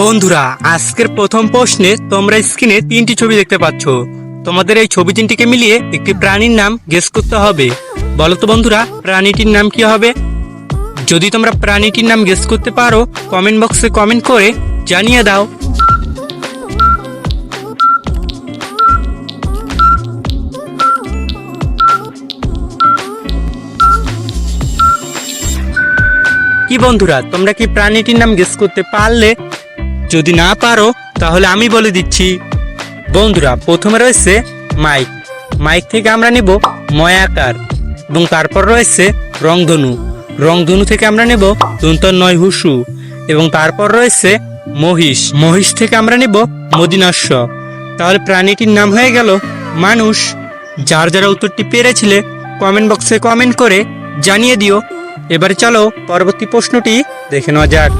বন্ধুরা, আজকের প্রথম প্রশ্নে তোমরা স্ক্রিনে তিনটি ছবি দেখতে পাচ্ছ। তোমাদের এই ছবি তিনটিকে মিলিয়ে একটি প্রাণীর নাম গেস করতে হবে। বলো তো বন্ধুরা, প্রাণীটির নাম কি হবে? যদি তোমরা প্রাণীটির নাম গেস করতে পারো কমেন্ট বক্সে কমেন্ট করে জানিয়ে দাও। কি বন্ধুরা, তোমরা কি প্রাণীটির নাম গেস করতে পারলে যদি না পারো, তাহলে আমি বলে দিচ্ছি। বন্ধুরা, প্রথমে রয়েছে মাইক। মাইক থেকে আমরা নেব ময়াকার এবং তারপর রয়েছে রংধনু। রংধনু থেকে আমরা নেব নয় হুসু এবং তারপর রয়েছে মহিষ। মহিষ থেকে আমরা নেব মদিনাস্য তাহলে প্রাণীটির নাম হয়ে গেল মানুষ। যার যারা উত্তরটি পেরেছিলে কমেন্ট বক্সে কমেন্ট করে জানিয়ে দিও। এবারে চলো পরবর্তী প্রশ্নটি দেখে নেওয়া যাক।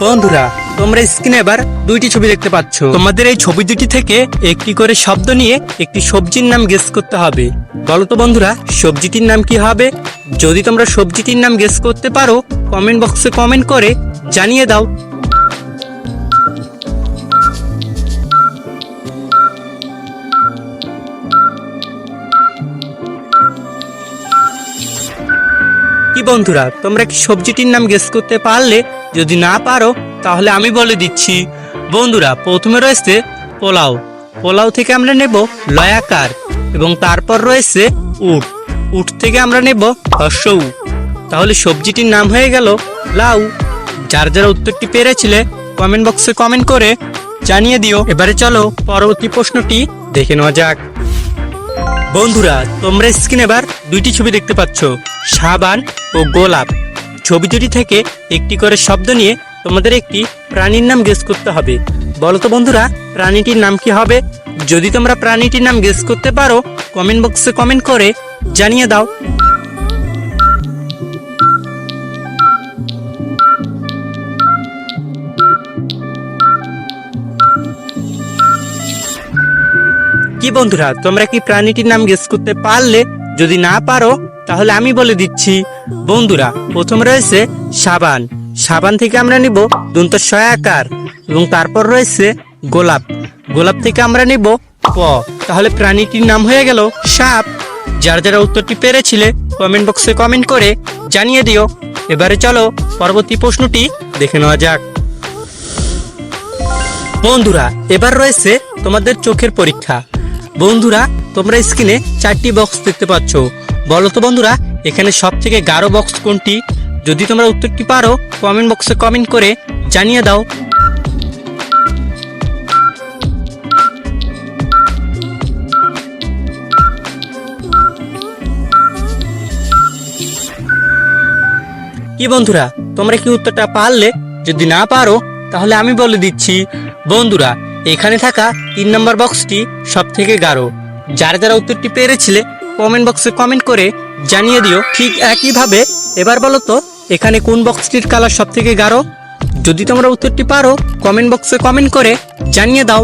বন্ধুরা তোমরা স্ক্রিনে এবার দুইটি ছবি দেখতে পাচ্ছ। তোমাদের এই ছবি দুটি থেকে একটি করে শব্দ নিয়ে একটি সবজির নাম গেস করতে হবে। বলো তো বন্ধুরা, সবজিটির নাম কি হবে? যদি তোমরা সবজিটির নাম গেস করতে পারো কমেন্ট বক্সে কমেন্ট করে জানিয়ে দাও। কি বন্ধুরা, তোমরা কি সবজিটির নাম গেস করতে পারলে? যদি না পারো তাহলে আমি বলে দিচ্ছি, বন্ধুরা, প্রথমে রয়েছে পোলাও। পোলাও থেকে আমরা নেব লয়াকার এবং তারপর রয়েছে উট। উট থেকে আমরা নেব হর্ষৌ। তাহলে সবজিটির নাম হয়ে গেল লাউ। যার যারা উত্তরটি পেরেছিলে কমেন্ট বক্সে কমেন্ট করে জানিয়ে দিও। এবারে চলো পরবর্তী প্রশ্নটি দেখে নেওয়া যাক। বন্ধুরা, তোমরা স্ক্রিনে এবার দুইটি ছবি দেখতে পাচ্ছ, সাবান ও গোলাপ। ছবি দুটি থেকে একটি করে শব্দ নিয়ে তোমাদের একটি প্রাণীর নাম গেস করতে হবে। বলো তো বন্ধুরা, প্রাণীটির নাম কি হবে? যদি তোমরা প্রাণীটির নাম গেস করতে পারো কমেন্ট বক্সে কমেন্ট করে জানিয়ে দাও। কি বন্ধুরা, তোমরা কি প্রাণীটির নাম গেস করতে পারলে? যদি না পারো, তাহলে আমি বলে দিচ্ছি। বন্ধুরা, প্রথম রয়েছে সাবান। সাবান থেকে আমরা নিব দন্ত সয়াকার এবং তারপর রয়েছে গোলাপ। গোলাপ থেকে আমরা নিব প তাহলে প্রাণীটির নাম হয়ে গেল সাপ। যার যারা উত্তরটি পেরেছিলে কমেন্ট বক্সে কমেন্ট করে জানিয়ে দিও। এবারে চলো পরবর্তী প্রশ্নটি দেখে নেওয়া যাক। বন্ধুরা, এবার রয়েছে তোমাদের চোখের পরীক্ষা। বন্ধুরা, তোমরা স্ক্রিনে চারটি বক্স দেখতে পাচ্ছ। বলো তো বন্ধুরা, এখানে সব থেকে গাঢ় বক্স কোনটি? যদি তোমরা উত্তরটি পারো কমেন্ট বক্সে কমেন্ট করে জানিয়ে দাও। কি বন্ধুরা, তোমরা কি উত্তরটা পারলে? যদি না পারো, তাহলে আমি বলে দিচ্ছি, বন্ধুরা, এখানে থাকা তিন নম্বর বক্সটি সব থেকে গাঢ়। যারা যারা উত্তরটি পেরেছিলে কমেন্ট বক্সে কমেন্ট করে জানিয়ে দিও। ঠিক একইভাবে, এবার বলো তো এখানে কোন বক্সটির কালার সব থেকে গাঢ়? যদি তোমরা উত্তরটি পারো কমেন্ট বক্সে কমেন্ট করে জানিয়ে দাও।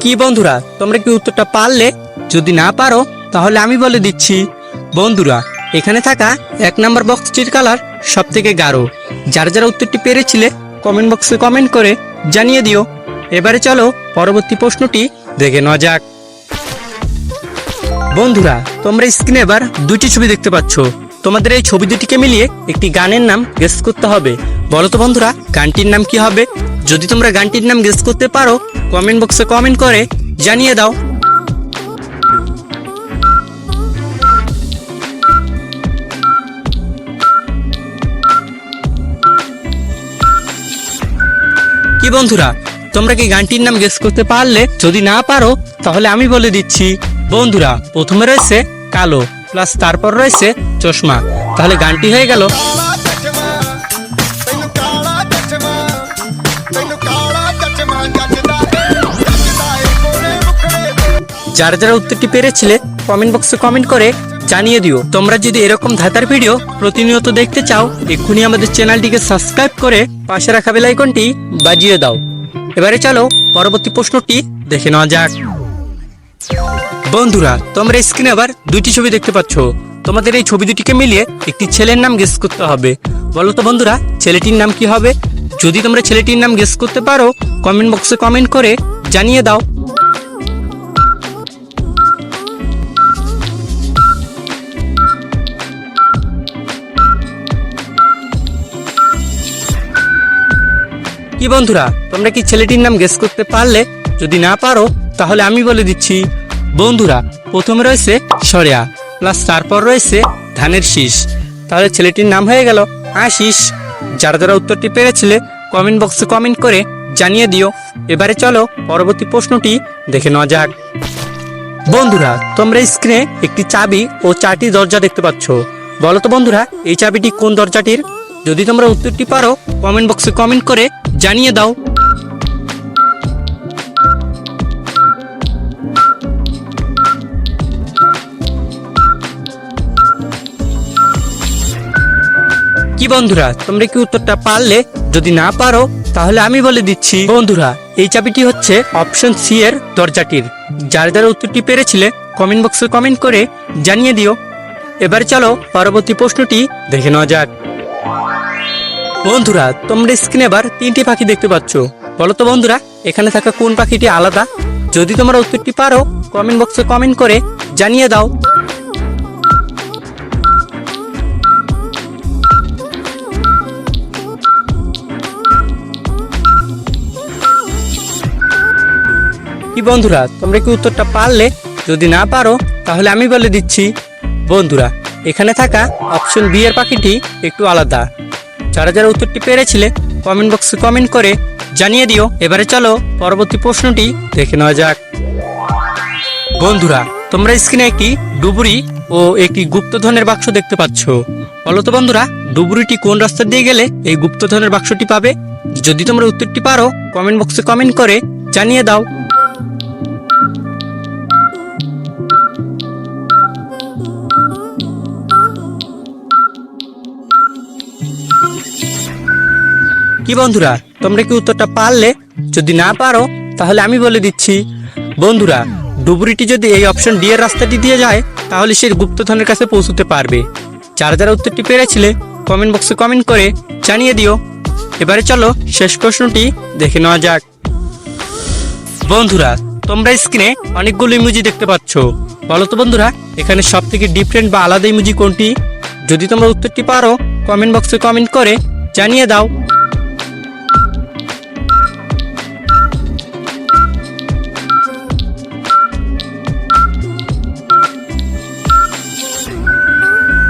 কি বন্ধুরা, তোমরা কি উত্তরটা পারলে? যদি না পারো, তাহলে আমি বলে দিচ্ছি, বন্ধুরা, এখানে থাকা এক নম্বর বক্সটির কালার সব থেকে গাঢ়। যারা যারা উত্তরটি পেরেছিলে কমেন্ট বক্সে কমেন্ট করে জানিয়ে দিও। এবারে চলো পরবর্তী প্রশ্নটি দেখে নেওয়া যাক। বন্ধুরা, তোমরা স্ক্রিনে এবার দুটি ছবি দেখতে পাচ্ছ। তোমাদের এই ছবি দুটিকে মিলিয়ে একটি গানের নাম গেস করতে হবে। বলো তো বন্ধুরা, গানটির নাম কি হবে? যদি তোমরা গানটির নাম গেস করতে পারো, কমেন্ট বক্সে কমেন্ট করে জানিয়ে দাও। কি বন্ধুরা? তোমরা কি গানটির নাম গেস করতে পারলে? যদি না পারো, তাহলে আমি বলে দিচ্ছি। বন্ধুরা, প্রথমে রয়েছে কালো প্লাস তারপর রয়েছে চশমা। তাহলে গানটি হয়ে গেল। যারা যারা উত্তরটি পেরেছিলে কমেন্ট বক্সে কমেন্ট করে জানিয়ে দিও। তোমরা যদি এরকম ধাঁধার ভিডিও প্রতিনিয়ত দেখতে চাও, এক্ষুনি আমাদের চ্যানেলটিকে সাবস্ক্রাইব করে পাশে রাখা বেল আইকনটি বাজিয়ে দাও। এবারে চলো, পরবর্তী প্রশ্নটি দেখে নেওয়া যাক। বন্ধুরা, তোমরা স্ক্রিনে আবার দুইটি ছবি দেখতে পাচ্ছ। তোমাদের এই ছবি দুটিকে মিলিয়ে একটি ছেলের নাম গেস করতে হবে। বলো তো বন্ধুরা, ছেলেটির নাম কি হবে? যদি তোমরা ছেলেটির নাম গেস করতে পারো কমেন্ট বক্সে কমেন্ট করে জানিয়ে দাও। কি বন্ধুরা, তোমরা কি ছেলেটির নাম গেস করতে পারলে? যদি না পারো, তাহলে আমি বলে দিচ্ছি। বন্ধুরা, প্রথমে রয়েছে সরেয়া প্লাস তারপর রয়েছে ধানের শীষ। তাহলে ছেলেটির নাম হয়ে গেল আশিস। যারা যারা উত্তরটি পেরেছিলে কমেন্ট বক্সে কমেন্ট করে জানিয়ে দিও। এবারে চলো পরবর্তী প্রশ্নটি দেখে নেওয়া যাক। বন্ধুরা, তোমরা স্ক্রিনে একটি চাবি ও চারটি দরজা দেখতে পাচ্ছ। বলো তো বন্ধুরা, এই চাবিটি কোন দরজাটির? যদি তোমরা উত্তরটি পারো কমেন্ট বক্সে কমেন্ট করে জানিয়ে দাও। কি বন্ধুরা, তোমরা কি উত্তরটা পারলে? যদি না পারো, তাহলে আমি বলে দিচ্ছি। বন্ধুরা, এই চাবিটি হচ্ছে অপশন সি এর দরজাটির। যার যারা উত্তরটি পেরেছিলে, কমেন্ট বক্সে কমেন্ট করে জানিয়ে দিও। এবার চলো, পরবর্তী প্রশ্নটি দেখে নেওয়া যাক। বন্ধুরা, তোমরা স্ক্রিনে এবার তিনটি পাখি দেখতে পাচ্ছ। বলো তো বন্ধুরা, এখানে থাকা কোন পাখিটি আলাদা? যদি তোমরা উত্তরটি পারো কমেন্ট বক্সে কমেন্ট করে জানিয়ে দাও। কি বন্ধুরা, তোমরা কি উত্তরটা পারলে? যদি না পারো, তাহলে আমি বলে দিচ্ছি। বন্ধুরা, এখানে থাকা অপশন বি এর পাখিটি একটু আলাদা। যারা যারা উত্তরটি পেরেছিলে কমেন্ট বক্সে কমেন্ট করে জানিয়ে দিও। এবারে চলো পরবর্তী প্রশ্নটি দেখে নেওয়া যাক। বন্ধুরা, তোমরা স্ক্রিনে একটি ডুবুরি ও একটি গুপ্তধনের বাক্স দেখতে পাচ্ছ। বলো তো বন্ধুরা, ডুবুরিটি কোন রাস্তা দিয়ে গেলে এই গুপ্তধনের বাক্সটি পাবে? যদি তোমরা উত্তরটি পারো কমেন্ট বক্সে কমেন্ট করে জানিয়ে দাও। কি বন্ধুরা, তোমরা কি উত্তরটা পারলে? যদি না পারো, তাহলে আমি বলে দিচ্ছি। বন্ধুরা, ডুবুরিটি যদি এই অপশন ডি এর রাস্তাটি দিয়ে যায়, তাহলে সে গুপ্তধনের কাছে পৌঁছতে পারবে। যারা যারা উত্তরটি পেরেছিলে কমেন্ট বক্সে কমেন্ট করে জানিয়ে দিও। এবারে চলো শেষ প্রশ্নটি দেখে নেওয়া যাক। বন্ধুরা, তোমরা স্ক্রিনে অনেকগুলো ইমোজি দেখতে পাচ্ছ। বলো তো বন্ধুরা, এখানে সব থেকে ডিফারেন্ট বা আলাদা ইমোজি কোনটি? যদি তোমরা উত্তরটি পারো কমেন্ট বক্সে কমেন্ট করে জানিয়ে দাও।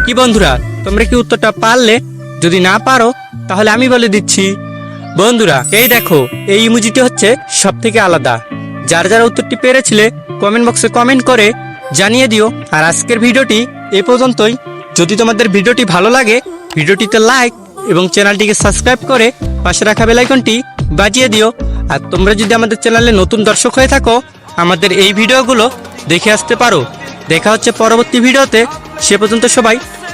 কি বন্ধুরা, তোমরা কি উত্তরটা পারলে? যদি না পারো, তাহলে আমি বলে দিচ্ছি। বন্ধুরা, এই দেখো, এই ইমোজিটি হচ্ছে সব থেকে আলাদা। যার যারা উত্তরটি পেরেছিলে কমেন্ট বক্সে কমেন্ট করে জানিয়ে দিও। আর আজকের ভিডিওটি এ পর্যন্তই। যদি তোমাদের ভিডিওটি ভালো লাগে, ভিডিওটিতে লাইক এবং চ্যানেলটিকে সাবস্ক্রাইব করে পাশে রাখা বেলাইকনটি বাজিয়ে দিও। আর তোমরা যদি আমাদের চ্যানেলে নতুন দর্শক হয়ে থাকো, আমাদের এই ভিডিওগুলো দেখে আসতে পারো। দেখা হচ্ছে পরবর্তী ভিডিওতে। সে পর্যন্ত সবাই